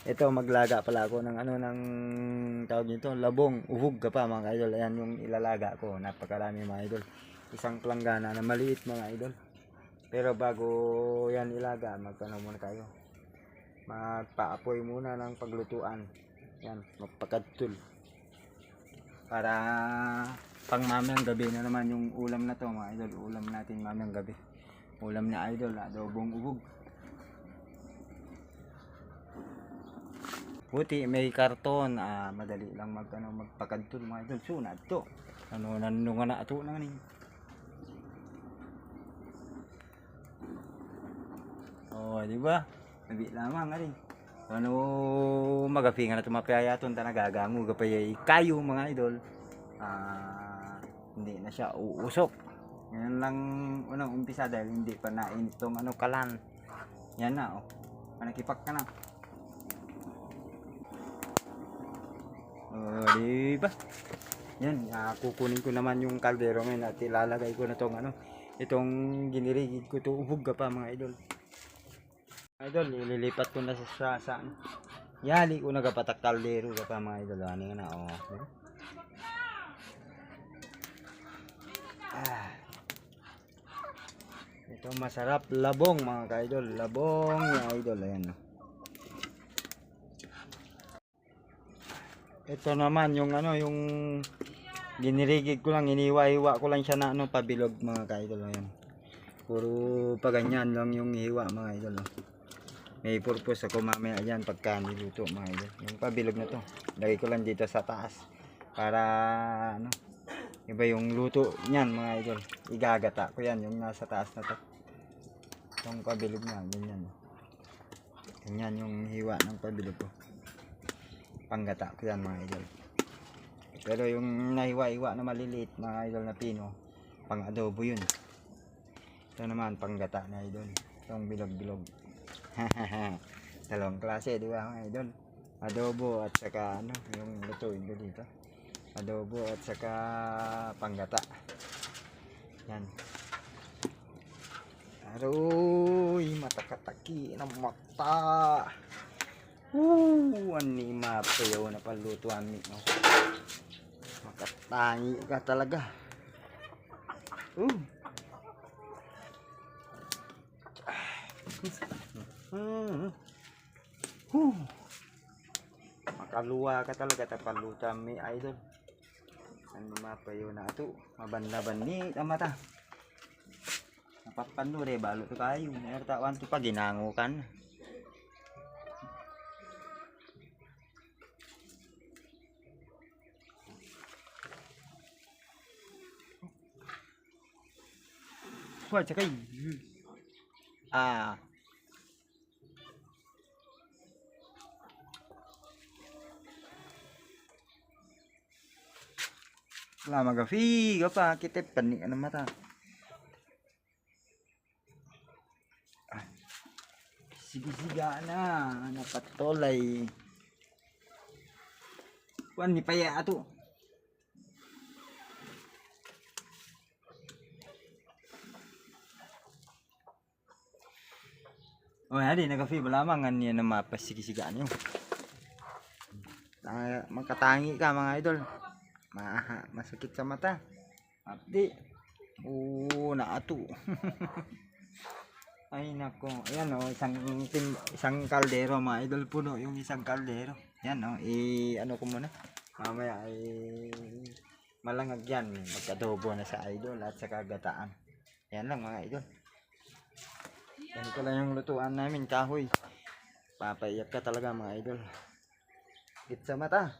Ito maglaga pala ako ng ano ng tawag nito, labong, uhog ka pa mga idol. Ayan yung ilalaga ko. Napakarami mga idol. Isang planggana na maliit mga idol. Pero bago yan ilaga, magkano muna tayo. Magpaapoy muna ng paglutuan. Yan, magpakadtul. Para pang mamayang gabi na naman yung ulam na to mga idol. Ulam natin mamayang gabi. Ulam ni idol, adobong uhog. Buti may karton, ah, madali lang mag ano, magpakadtul mga idol. Sunad to. Ano nanu nga na ato na ni. Oh, di ba? Nabi lamang nga rin. Ano magapi nga na tumapayaton ta nagagango gapay kayo mga idol. Ah, hindi na siya uusok. Ngayon lang unang umpisa dahil hindi pa nainit tong ano kalan. Yan na oh. Manakipak ka na. Oh, di ba? Yan, ah, kukunin ko naman yung kaldero ngayon at ilalagay ko na tong ano, itong ginirigid ko to ka pa mga idol. Idol, ililipat ko na sa sa, sa ano. Yali ko nagapatak kaldero ka pa mga idol. Ano na, oh. Ah. Ito masarap labong mga ka-idol. Labong ya idol. Ayan. oh. Ito naman yung ano yung ginirigid ko lang iniwa-hiwa ko lang siya na ano pabilog mga ka-idol ayan. Puro pa ganyan lang yung hiwa mga idol. oh. May purpose ako mamaya diyan pagka niluto mga idol. Yung pabilog na to. Lagay ko lang dito sa taas para ano iba yung luto niyan mga idol. Igagata ko yan yung nasa taas na to. Yung pabilog na ganyan. Ganyan yung hiwa ng pabilog ko panggata ko yan mga idol. Pero yung nahiwa-hiwa na maliliit mga idol na pino pang adobo yun. Ito naman panggata na idol. Itong bilog-bilog. Dalawang klase di ba mga idol? Adobo at saka ano yung lutuin ko dito. Adobo at saka panggata. Yan. Aroy matakataki ng mata Woo! Ani mapayaw na palutuan mi. No? Makatangi ka talaga. Uh. Hmm. Huh. Makaluwa ka talaga tapalutan mi idol. Ani mapayaw na ato. Mabanlaban ni ang mata. Napapano re balo to kayo. Mayroon tawan to pa ginangukan. fois, 제가 ah, lama gak fi gak apa kita panik anak mata ah. siga-siga na napatolay kuan ni paya ato Oh, hadi nagafi lamang nga niya na mapasisigisigaan nyo. Ah, magkatangi ka mga idol. Maha, masakit sa mata. Abdi. Oo, naato. Ay nako, ayan oh, isang tim, isang kaldero mga idol puno yung isang kaldero. Yan oh, i ano ko muna. Mamaya ay malangag yan, magkadobo na sa idol at sa kagataan. Yan lang mga idol. Ganito lang yung lutuan namin, kahoy. Papaiyak ka talaga mga idol. Hit sa mata.